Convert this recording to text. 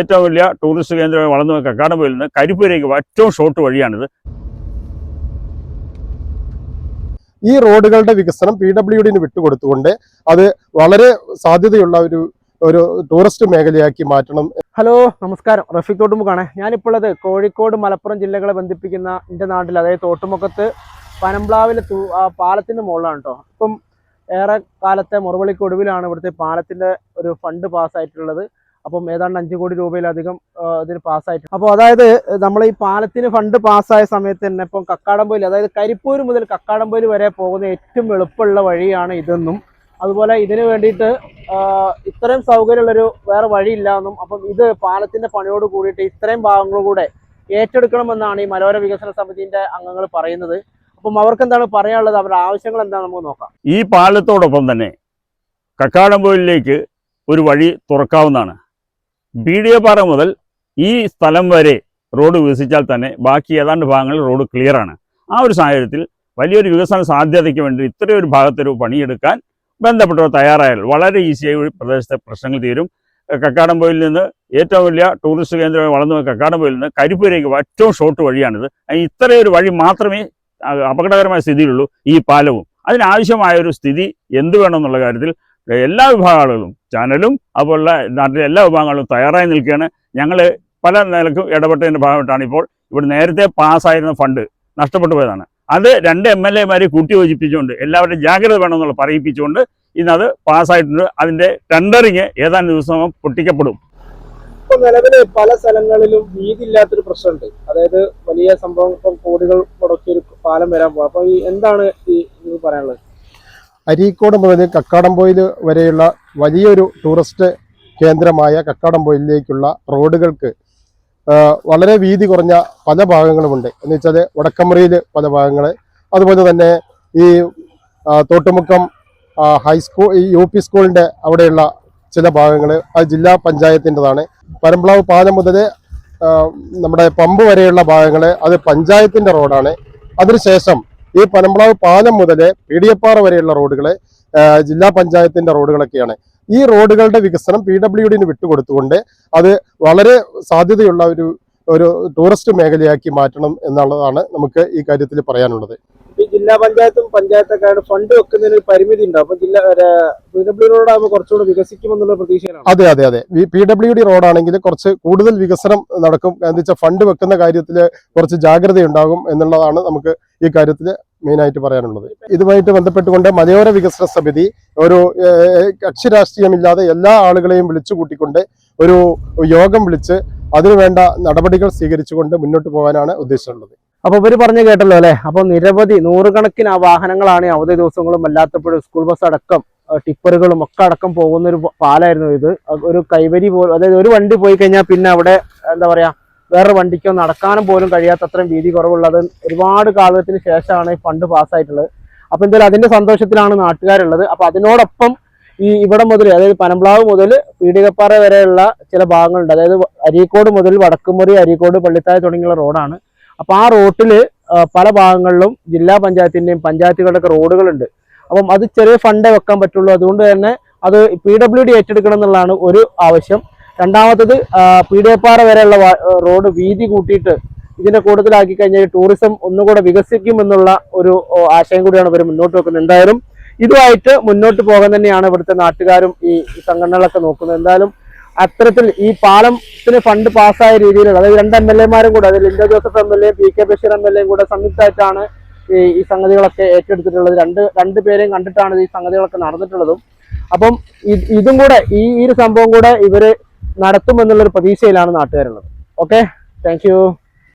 ഏറ്റവും വലിയ ടൂറിസ്റ്റ് കേന്ദ്രമായി വളർന്നു കക്കാടംപൊയിൽ നിന്ന് കരിപ്പൂരേക്ക് ഏറ്റവും ഷോർട്ട് വഴിയാണിത്. ഈ റോഡുകളുടെ വികസനം പി ഡബ്ല്യു ഡിന് വിട്ടുകൊടുത്തുകൊണ്ട് അത് വളരെ സാധ്യതയുള്ള ഒരു ഒരു ടൂറിസ്റ്റ് മേഖലയാക്കി മാറ്റണം. ഹലോ നമസ്കാരം. റഫീഖ് തോട്ടുമുക്കാണ്. ഞാനിപ്പോഴത് കോഴിക്കോട് മലപ്പുറം ജില്ലകളെ ബന്ധിപ്പിക്കുന്ന എന്റെ നാട്ടിൽ അതായത് തോട്ടുമുക്കത്ത് പനമ്പ്ലാവിലെ പാലത്തിന്റെ മുകളിലാണ് കേട്ടോ ഇപ്പം ഏറെ കാലത്തെ മുറവിളിക്ക് ഒടുവിലാണ് ഇവിടുത്തെ പാലത്തിന്റെ ഒരു ഫണ്ട് പാസ്സായിട്ടുള്ളത്. അപ്പം ഏതാണ്ട് അഞ്ച് കോടി രൂപയിലധികം ഇതിന് പാസ്സായിട്ടുണ്ട്. അപ്പോൾ അതായത് നമ്മൾ ഈ പാലത്തിന് ഫണ്ട് പാസ്സായ സമയത്ത് തന്നെ ഇപ്പം കക്കാടംപൊയിൽ അതായത് കരിപ്പൂർ മുതൽ കക്കാടംപൊയിൽ വരെ പോകുന്ന ഏറ്റവും എളുപ്പമുള്ള വഴിയാണ് ഇതെന്നും അതുപോലെ ഇതിനു വേണ്ടിയിട്ട് ഇത്രയും സൗകര്യമുള്ളൊരു വേറെ വഴിയില്ല എന്നും അപ്പം ഇത് പാലത്തിന്റെ പണിയോട് കൂടിയിട്ട് ഇത്രയും ഭാഗങ്ങൾ കൂടെ ഏറ്റെടുക്കണമെന്നാണ് ഈ മലോര വികസന സമിതിന്റെ അംഗങ്ങൾ പറയുന്നത്. അപ്പം അവർക്ക് എന്താണ് പറയാനുള്ളത്? അവരുടെ ആവശ്യങ്ങൾ എന്താണെന്ന് നമുക്ക് നോക്കാം. ഈ പാലത്തോടൊപ്പം തന്നെ കക്കാടംപൊയിലേക്ക് ഒരു വഴി തുറക്കാവുന്നതാണ്. ബീഡിയപ്പാറ മുതൽ ഈ സ്ഥലം വരെ റോഡ് വികസിച്ചാൽ തന്നെ ബാക്കി ഏതാണ്ട് ഭാഗങ്ങളിൽ റോഡ് ക്ലിയർ ആണ്. ആ ഒരു സാഹചര്യത്തിൽ വലിയൊരു വികസന സാധ്യതയ്ക്ക് വേണ്ടി ഇത്രയൊരു ഭാഗത്തൊരു പണിയെടുക്കാൻ ബന്ധപ്പെട്ടവർ തയ്യാറായാൽ വളരെ ഈസിയായി പ്രദേശത്തെ പ്രശ്നങ്ങൾ തീരും. കക്കാടംപോയിൽ നിന്ന് ഏറ്റവും വലിയ ടൂറിസ്റ്റ് കേന്ദ്രമായി വളർന്നു കക്കാടംപോയിൽ നിന്ന് കരിപ്പൂരേക്ക് ഏറ്റവും ഷോർട്ട് വഴിയാണിത്. ഇത്രയൊരു വഴി മാത്രമേ അപകടകരമായ സ്ഥിതിയിലുള്ളൂ ഈ പാലവും. അതിനാവശ്യമായ ഒരു സ്ഥിതി എന്ത് വേണമെന്നുള്ള കാര്യത്തിൽ എല്ലാ വിഭാഗങ്ങളും ചാനലും അതുപോലുള്ള നാട്ടിലെ എല്ലാ വിഭാഗങ്ങളും തയ്യാറായി നിൽക്കുകയാണ്. ഞങ്ങൾ പല നിലക്കും ഇടപെട്ടതിന്റെ ഭാഗമായിട്ടാണ് ഇപ്പോൾ ഇവിടെ നേരത്തെ പാസ്സായിരുന്ന ഫണ്ട് നഷ്ടപ്പെട്ടു പോയതാണ്. അത് രണ്ട് എം എൽ എമാരെ കൂട്ടിയോജിപ്പിച്ചുകൊണ്ട് എല്ലാവരുടെയും ജാഗ്രത വേണമെന്നുള്ള പറയിപ്പിച്ചുകൊണ്ട് ഇന്നത് പാസ്സായിട്ടുണ്ട്. അതിന്റെ ടെൻഡറിങ് ഏതാനും ദിവസം പൊട്ടിക്കപ്പെടും. ഇപ്പൊ നിലവിൽ പല സ്ഥലങ്ങളിലും വീതി ഇല്ലാത്തൊരു പ്രശ്നമുണ്ട്. അതായത് വലിയ സംഭവം ഇപ്പം കോടികൾ മുടക്കിയൊരു പാലം വരാൻ പോകും അപ്പൊ ഈ എന്താണ് ഈ പറയാനുള്ളത്? അരീക്കോട് മുതൽ കക്കാടംപോയിൽ വരെയുള്ള വലിയൊരു ടൂറിസ്റ്റ് കേന്ദ്രമായ കക്കാടംപോയിലേക്കുള്ള റോഡുകൾക്ക് വളരെ വീതി കുറഞ്ഞ പല ഭാഗങ്ങളുമുണ്ട്. എന്ന് വെച്ചാൽ വടക്കമുറിയിൽ പല ഭാഗങ്ങൾ അതുപോലെ തന്നെ ഈ തോട്ടുമുക്കം ഹൈസ്കൂൾ ഈ യു പി സ്കൂളിന്റെ അവിടെയുള്ള ചില ഭാഗങ്ങൾ അത് ജില്ലാ പഞ്ചായത്തിന്റെതാണ്. പരമ്പ്ലാവ് പാലം മുതൽ നമ്മുടെ പമ്പ് വരെയുള്ള ഭാഗങ്ങൾ അത് പഞ്ചായത്തിന്റെ റോഡാണ്. അതിനുശേഷം ഈ പനമ്പളാവ് പാലം മുതൽ പീടിയപ്പാറ വരെയുള്ള റോഡുകൾ ജില്ലാ പഞ്ചായത്തിന്റെ റോഡുകളൊക്കെയാണ്. ഈ റോഡുകളുടെ വികസനം പി ഡബ്ല്യു ഡിന് വിട്ടുകൊടുത്തുകൊണ്ട് അത് വളരെ സാധ്യതയുള്ള ഒരു ഒരു ടൂറിസ്റ്റ് മേഖലയാക്കി മാറ്റണം എന്നുള്ളതാണ് നമുക്ക് ഈ കാര്യത്തിൽ പറയാനുള്ളത്. ഈ ജില്ലാ പഞ്ചായത്തും പഞ്ചായത്തൊക്കെ ഫണ്ട് വെക്കുന്നതിന് ഒരു പരിമിതി ഉണ്ട്? അപ്പൊ ജില്ലാ പി ഡബ്ല്യു കുറച്ചുകൂടെ വികസിക്കുമെന്നുള്ള പ്രതീക്ഷയിലാണ്? അതെ അതെ അതെ. പി ഡബ്ല്യു ഡി റോഡാണെങ്കിൽ കുറച്ച് കൂടുതൽ വികസനം നടക്കും. എന്ന് വെച്ചാൽ ഫണ്ട് വെക്കുന്ന കാര്യത്തിൽ കുറച്ച് ജാഗ്രതയുണ്ടാകും എന്നുള്ളതാണ് നമുക്ക് ഈ കാര്യത്തിൽ മെയിനായിട്ട് പറയാനുള്ളത്. ഇതുമായിട്ട് ബന്ധപ്പെട്ടുകൊണ്ട് മലയോര വികസന സമിതി ഒരു കക്ഷി രാഷ്ട്രീയമില്ലാതെ എല്ലാ ആളുകളെയും വിളിച്ചു കൂട്ടിക്കൊണ്ട് ഒരു യോഗം വിളിച്ച് അതിനുവേണ്ട നടപടികൾ സ്വീകരിച്ചുകൊണ്ട് മുന്നോട്ട് പോകാനാണ് ഉദ്ദേശിച്ചിട്ടുള്ളത്. അപ്പൊ ഇവർ പറഞ്ഞു കേട്ടല്ലോ അല്ലേ? അപ്പോൾ നിരവധി നൂറുകണക്കിന് ആ വാഹനങ്ങളാണ് അവധി ദിവസങ്ങളും അല്ലാത്തപ്പോഴും സ്കൂൾ ബസ് അടക്കം ടിപ്പറുകളും ഒക്കെ അടക്കം പോകുന്ന ഒരു പാലായിരുന്നു ഇത്. ഒരു കൈവരി പോലും അതായത് ഒരു വണ്ടി പോയി കഴിഞ്ഞാൽ പിന്നെ അവിടെ എന്താ പറയാ വേറെ വണ്ടിക്കോ നടക്കാനും പോലും കഴിയാത്തത്രയും വീതി കുറവുള്ളത് ഒരുപാട് കാലത്തിന് ശേഷമാണ് ഫണ്ട് പാസ്സായിട്ടുള്ളത് അപ്പൊ എന്തായാലും അതിന്റെ സന്തോഷത്തിലാണ് നാട്ടുകാരുള്ളത്. അപ്പൊ അതിനോടൊപ്പം ഈ ഇവിടെ മുതൽ അതായത് പനമ്പ്ലാവ് മുതൽ പീഡികപ്പാറ വരെയുള്ള ചില ഭാഗങ്ങളുണ്ട്. അതായത് അരീക്കോട് മുതൽ വടക്കുമുറി അരീക്കോട് പള്ളിത്തായ തുടങ്ങിയുള്ള റോഡാണ് അപ്പൊ ആ റോട്ടിൽ പല ഭാഗങ്ങളിലും ജില്ലാ പഞ്ചായത്തിന്റെയും പഞ്ചായത്തുകളുടെയൊക്കെ റോഡുകളുണ്ട്. അപ്പം അത് ചെറിയ ഫണ്ടേ വെക്കാൻ പറ്റുള്ളൂ. അതുകൊണ്ട് തന്നെ അത് പി ഡബ്ല്യു ഡി ഏറ്റെടുക്കണം എന്നുള്ളതാണ് ഒരു ആവശ്യം. രണ്ടാമത്തത് പി ഡി എപ്പാറ വരെയുള്ള റോഡ് വീതി കൂട്ടിയിട്ട് ഇതിന്റെ കൂടുതലാക്കി കഴിഞ്ഞാൽ ടൂറിസം ഒന്നുകൂടെ വികസിക്കും എന്നുള്ള ഒരു ആശയം കൂടിയാണ് ഇവർ മുന്നോട്ട് വെക്കുന്നത്. എന്തായാലും ഇതുമായിട്ട് മുന്നോട്ട് പോകാൻ തന്നെയാണ് ഇവിടുത്തെ നാട്ടുകാരും ഈ സംഘടനകളൊക്കെ നോക്കുന്നത്. എന്തായാലും അത്തരത്തിൽ ഈ പാലത്തിന് ഫണ്ട് പാസ്സായ രീതിയിലുള്ള അതായത് രണ്ട് എം എൽ എമാരും കൂടെ അതായത് Lindo Joseph M L A P K Basheer M L എയും കൂടെ സംയുക്തമായിട്ടാണ് ഈ ഈ സംഗതികളൊക്കെ ഏറ്റെടുത്തിട്ടുള്ളത്. രണ്ട് രണ്ട് പേരെയും കണ്ടിട്ടാണ് ഈ സംഗതികളൊക്കെ നടന്നിട്ടുള്ളതും. അപ്പം ഇത് കൂടെ ഈ ഒരു സംഭവം കൂടെ ഇവർ നടത്തുമെന്നുള്ളൊരു പ്രതീക്ഷയിലാണ് നാട്ടുകാരുള്ളത്. Okay thank